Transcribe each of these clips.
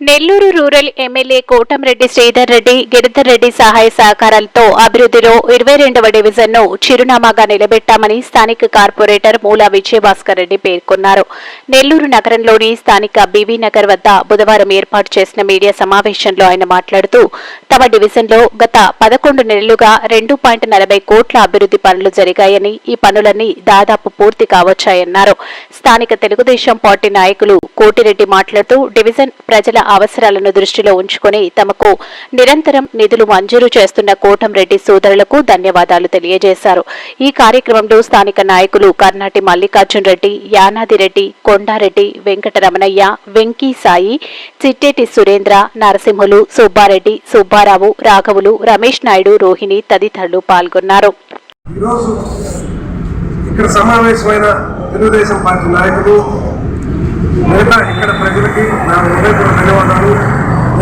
Nellore rural MLA Kotamreddy Sridhar Reddy Giridhar Reddy సహాయ సహకారాలతో అభివృద్ధిలో ఇరవై రెండవ డివిజన్ను చిరునామాగా నిలబెట్టామని స్థానిక కార్పొరేటర్ మూలా విజయభాస్కర్ రెడ్డి పేర్కొన్నారు. నెల్లూరు నగరంలోని స్థానిక బీవీ నగర్ వద్ద బుధవారం ఏర్పాటు చేసిన మీడియా సమావేశంలో ఆయన మాట్లాడుతూ తమ డివిజన్లో గత పదకొండు నెలలుగా రెండు పాయింట్ నలభై కోట్ల అభివృద్ధి పనులు జరిగాయని ఈ పనులన్నీ దాదాపు పూర్తి కావచ్చాయన్నారు. స్థానిక తెలుగుదేశం పార్టీ నాయకులు కోటిరెడ్డి మాట్లాడుతూ డివిజన్ ప్రజల అవసరాలను దృష్టిలో ఉంచుకుని తమకు నిరంతరం నిధులు మంజూరు చేస్తున్న కోటంరెడ్డి సోదరులకు ధన్యవాదాలు తెలియజేశారు. ఈ కార్యక్రమంలో స్థానిక నాయకులు కర్నాటి మల్లికార్జున్ రెడ్డి యానాది రెడ్డి కొండారెడ్డి వెంకటరమణయ్య వెంకీ సాయి చిట్టేటి సురేంద్ర నరసింహులు సుబ్బారెడ్డి సుబ్బారావు రాఘవులు రమేష్ నాయుడు రోహిణి తదితరులు పాల్గొన్నారు. ఈరోజు ఇక్కడ సమావేశమైన తెలుగుదేశం పార్టీ నాయకులు మిగతా ఇక్కడ ప్రజలకి నా హృదయపూర్వక ధన్యవాదాలు.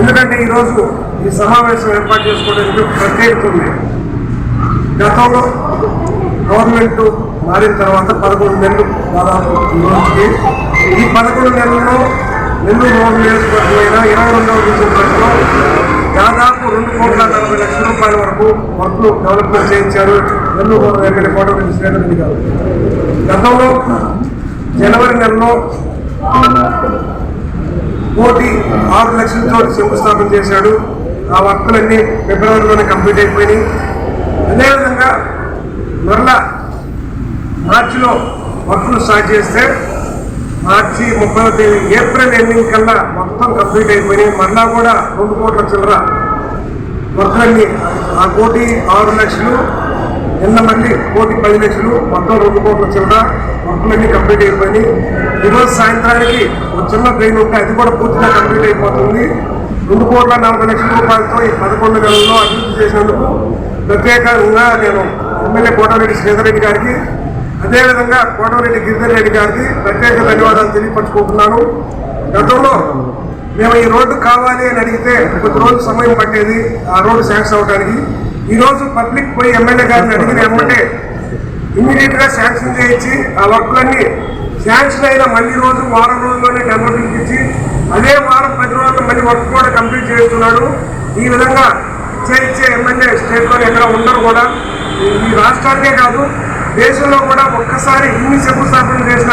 ఎందుకంటే ఈరోజు ఈ సమావేశం ఏర్పాటు చేసుకోవడానికి ప్రత్యేకత ఉంది. గతంలో గవర్నమెంట్ మారిన తర్వాత పదకొండు నెలలు దాదాపు ఈ రోజుకి. ఈ పదకొండు నెలల్లో నెల్లూరు రోడ్డు నియోజకవర్గమైన ఇరవై రెండవ డిసెంబర్లో దాదాపు రెండు కోట్ల నలభై లక్షల రూపాయల వరకు వర్క్లు డెవలప్మెంట్ చేయించారు. నెల్లూరు రోడ్డు కోట్ల కోటరెడ్డి గారు గతంలో జనవరి నెలలో కోటి ఆరు లక్షలతో శంకుస్థాపన చేశాడు. ఆ వర్కులన్నీ ఫిబ్రవరిలోనే కంప్లీట్ అయిపోయినాయి. అదేవిధంగా మరలా మార్చిలో వర్కులు స్టార్ట్ చేస్తే మార్చి ముప్పై తేదీ ఏప్రిల్ ఎండింగ్ కల్లా మొత్తం కంప్లీట్ అయిపోయి మరలా కూడా రెండు కోట్ల చిల్లర మొత్తాన్ని ఆ కోటి ఆరు లక్షలు నిన్న మళ్ళీ కోటి పది లక్షలు మొత్తం రెండు కోట్ల చిల్లర వర్కులన్నీ కంప్లీట్ అయిపోయినాయి. ఈరోజు సాయంత్రానికి ఒక చిన్న ట్రైన్ ఉంటే అది కూడా పూర్తిగా కంప్లీట్ అయిపోతుంది. రెండు కోట్ల నలభై లక్షల రూపాయలతో ఈ పదకొండు నెలల్లో అభివృద్ధి చేసినందుకు ప్రత్యేకంగా నేను ఎమ్మెల్యే కోటారెడ్డి శ్రీధర్ రెడ్డి గారికి అదేవిధంగా కోటమిరెడ్డి గిరిధర్ రెడ్డి గారికి ప్రత్యేక ధన్యవాదాలు తెలియపరచుకుంటున్నాను. గతంలో మేము ఈ రోడ్డు కావాలి అని అడిగితే కొద్ది రోజులు సమయం పట్టేది ఆ రోడ్డు శాంక్షన్ అవడానికి ఈరోజు పబ్లిక్ పోయి ఎమ్మెల్యే గారిని అడిగిన ఎమ్మెల్యే ఇమ్మీడియట్గా శాంక్షన్ చేయించి ఆ వర్క్లన్నీ శాంక్షన్ అయిన మళ్ళీ రోజు వారం రోజుల్లోనే టెండర్ పిలిపించి అదే వారం పది రోజుల్లో మళ్ళీ వర్క్ కూడా కంప్లీట్ చేస్తున్నాడు ఈ విధంగా ఇచ్చే ఇచ్చే ఎమ్మెల్యే స్టేట్లో ఎక్కడ ఉండరు కూడా. ఈ రాష్ట్రానికే కాదు దేశంలో కూడా ఒక్కసారి ఇన్ని శంకుస్థాపన చేసిన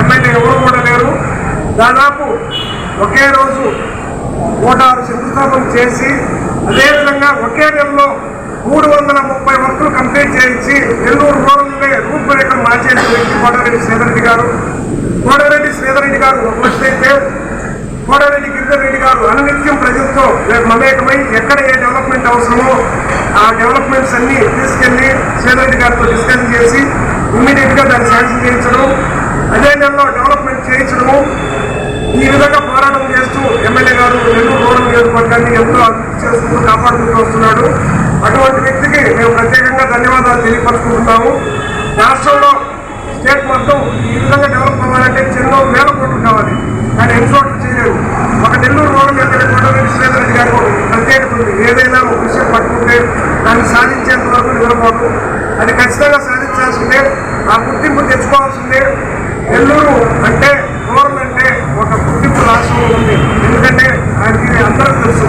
ఎమ్మెల్యే ఎవరు కూడా లేరు. దాదాపు ఒకే రోజు నూట ఆరు శంకుస్థాపన చేసి అదేవిధంగా ఒకే నెలలో మూడు వందల ముప్పై వర్కులు కంప్లీట్ చేయించి నెల్లూరు రూరల్నే రూపురేఖలు మార్చేసిన వ్యక్తి కోటారెడ్డి శ్రీధరెడ్డి గారు. కోటారెడ్డి శ్రీధరెడ్డి గారు ఒక అయితే కోటారెడ్డి గిరిధర్ రెడ్డి గారు అనునిత్యం ప్రజలతో మమేకమై ఎక్కడ ఏ డెవలప్మెంట్ అవసరమో ఆ డెవలప్మెంట్స్ అన్ని తీసుకెళ్ళి శ్రీరెడ్డి గారితో డిస్కస్ చేసి ఇమ్మీడియట్గా దాన్ని శాంక్షన్ చేయించడం అదే నెలలో డెవలప్మెంట్ చేయించడము ఈ విధంగా పోరాటం చేస్తూ ఎమ్మెల్యే గారు నెల్లూరు రూరల్ నియోజకవర్గాన్ని ఎంతో అభివృద్ధి చేస్తూ కాపాడుకుంటూ వస్తున్నాడు. అటువంటి వ్యక్తికి మేము ప్రత్యేకంగా ధన్యవాదాలు తెలియపరుచుకుంటున్నాము. రాష్ట్రంలో స్టేట్ మొత్తం ఈ విధంగా డెవలప్ అవ్వాలంటే ఎన్నో వేల కోట్లు కావాలి. కానీ ఎన్ని చోట్ల ఒక నెల్లూరు రూరల్ ఎమ్మెల్యే కొండరెడ్డి శ్రీధర్ గారు ప్రత్యేకత ఉంది. ఏదైనా ఒక విషయం పట్టుకుంటే దాన్ని సాధించేంత వరకు నిలబోదు అది ఖచ్చితంగా సాధించాల్సిందే ఆ గుర్తింపు తెచ్చుకోవాల్సిందే. నెల్లూరు అంటే ఒక గుర్తింపు రాష్ట్రంలో ఉంది ఎందుకంటే ఆయనకి అందరికీ తెలుసు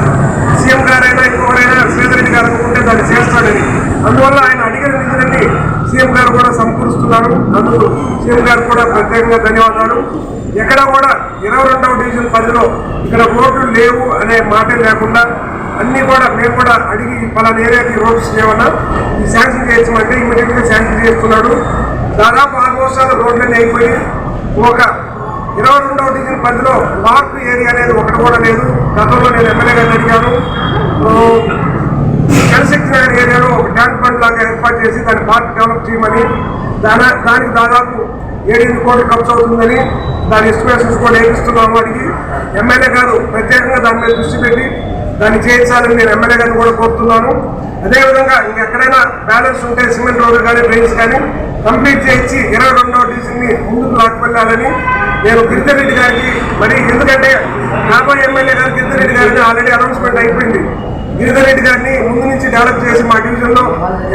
సీఎం గారైనా ఇంకొకరైనా శ్రీధరెడ్డి గారు అనుకుంటే దాన్ని చేస్తాడని అందువల్ల ఆయన అడిగిన నిధులన్నీ సీఎం గారు కూడా సమకూరుస్తున్నారు అందుకు గారు కూడా ప్రత్యేకంగా ధన్యవాదాలు. ఎక్కడ కూడా ఇరవై రెండవ డివిజన్ పరిధిలో ఇక్కడ రోడ్లు లేవు అనే మాటే లేకుండా అన్ని కూడా మేము కూడా అడిగి పలానా ఏరియాకి రోడ్స్ లేవన్నా ఈ శాంక్షన్ చేయించమంటే ఇమీడియట్గా శాంక్షన్ చేస్తున్నాడు. దాదాపు ఆరు వర్షాలు రోడ్లన్నీ అయిపోయి ఒక ఇరవై రెండవ డివిజన్ పరిధిలో పార్క్ ఏరియా అనేది ఒకటి కూడా లేదు. గతంలో నేను ఎమ్మెల్యే గారిని అడిగాను జనశక్తి నగర్ ఏరియాలో ఒక ఏర్పాటు చేసి దాన్ని పార్క్ డెవలప్ చేయమని దాని దానికి దాదాపు ఏడెనిమిది కోట్లు ఖర్చు అవుతుందని దాని ఎస్టిమేషన్స్ కూడా వేపిస్తున్నాము అడిగి ఎమ్మెల్యే గారు ప్రత్యేకంగా దాని మీద దృష్టి పెట్టి దాన్ని చేయించాలని నేను ఎమ్మెల్యే గారిని కూడా కోరుతున్నాను. అదేవిధంగా ఇంకెక్కడైనా బ్యాలెన్స్ ఉంటే సిమెంట్ రోడ్లు కానీ డ్రైన్స్ కానీ కంప్లీట్ చేయించి ఇరవై రెండవ డివిజన్ని ముందుకు లాక్కెళ్ళాలని నేను గిరిధర్ గారికి మరి ఎందుకంటే కాబోయే ఎమ్మెల్యే గారు గిరిధర్ గారికి ఆల్రెడీ అనౌన్స్మెంట్ అయిపోయింది. గిరిధర్ రెడ్డి గారిని ముందు నుంచి డెవలప్ చేసి మా డివిజన్లో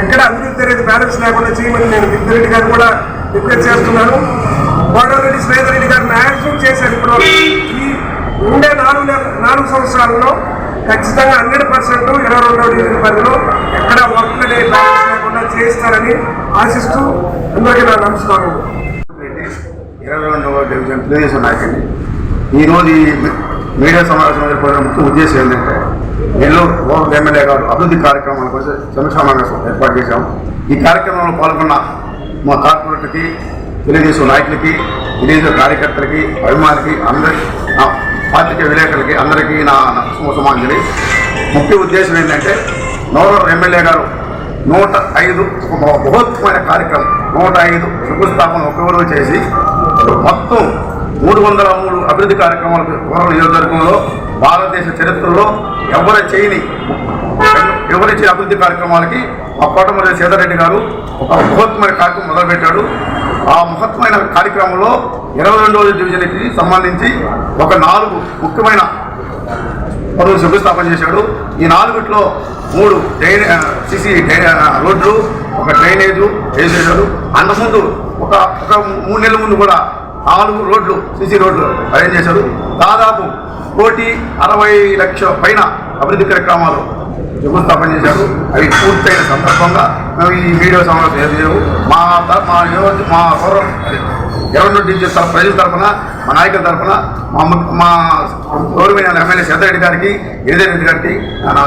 ఎక్కడ అభివృద్ధి అనేది బ్యాలెన్స్ లేకుండా చేయమని నేను గిరిధర్ రెడ్డి గారిని కూడా రిక్వెస్ట్ చేస్తున్నాను. కోటరెడ్డి శ్రీధర్ రెడ్డి గారు మ్యాక్సిమం చేశారు ఇప్పుడు. ఈ ఉండే నాలుగు నాలుగు సంవత్సరాల్లో ఖచ్చితంగా హండ్రెడ్ పర్సెంట్ ఇరవై రెండవ డివిజన్ పరిధిలో ఎక్కడ వర్క్ అనేది బ్యాలెన్స్ లేకుండా చేస్తారని ఆశిస్తూ అందరికీ నా నమస్కారం. ఇరవై రెండవ డివిజన్ తెలుగుదేశం నాయకుడిని. ఈరోజు ఈ మీడియా సమావేశం ఏర్పడిన ముఖ్య ఉద్దేశం ఏంటంటే నెల్లూరు ఓవర్ ఎమ్మెల్యే గారు అభివృద్ధి కార్యక్రమాల కోసం సమీక్షా ఏర్పాటు చేశాం. ఈ కార్యక్రమంలో పాల్గొన్న మా కార్పొరేటర్కి తెలుగుదేశం నాయకులకి తెలుగుదేశం కార్యకర్తలకి అభిమానులకి అందరికీ నా పార్టీకి విలేకరులకి అందరికీ నా సుమాంజలి ముఖ్య ఉద్దేశం ఏంటంటే నవరూరు ఎమ్మెల్యే గారు నూట ఐదు ఒక కార్యక్రమం నూట ఐదు శంకుస్థాపన ఒకరోజు చేసి మొత్తం మూడు వందల మూడు అభివృద్ధి కార్యక్రమాలు పూర్వ నియోజకవర్గంలో భారతదేశ చరిత్రలో ఎవరు చేయని ఎవరు అభివృద్ధి కార్యక్రమాలకి మా కోటమూరి సీతారెడ్డి గారు ఒక మహత్వమైన కార్యక్రమం మొదలుపెట్టాడు. ఆ మహత్వమైన కార్యక్రమంలో ఇరవై రెండవ డివిజన్కి సంబంధించి ఒక నాలుగు ముఖ్యమైన పదవి శంకుస్థాపన చేశాడు. ఈ నాలుగిట్లో మూడు డ్రైనే సిసి రోడ్లు ఒక డ్రైనేజు వేసేశాడు అంతకుముందు ఒక ఒక మూడు నెలల ముందు కూడా నాలుగు రోడ్లు సిసి రోడ్లు అరేంజ్ చేశారు. దాదాపు కోటి అరవై లక్షల పైన అభివృద్ధి కార్యక్రమాలు శంకుస్థాపన చేశారు. అవి పూర్తయిన సందర్భంగా మేము ఈ వీడియో సమావేశం ఏర్పడాము మా మా యువత మా గౌరవం ఎవరి నుంచి ప్రజల తరఫున మా నాయకుల తరఫున మా మా గౌరవమైన ఎమ్మెల్యే సీతారెడ్డి గారికి గిరిజన్ రెడ్డి గారికి నా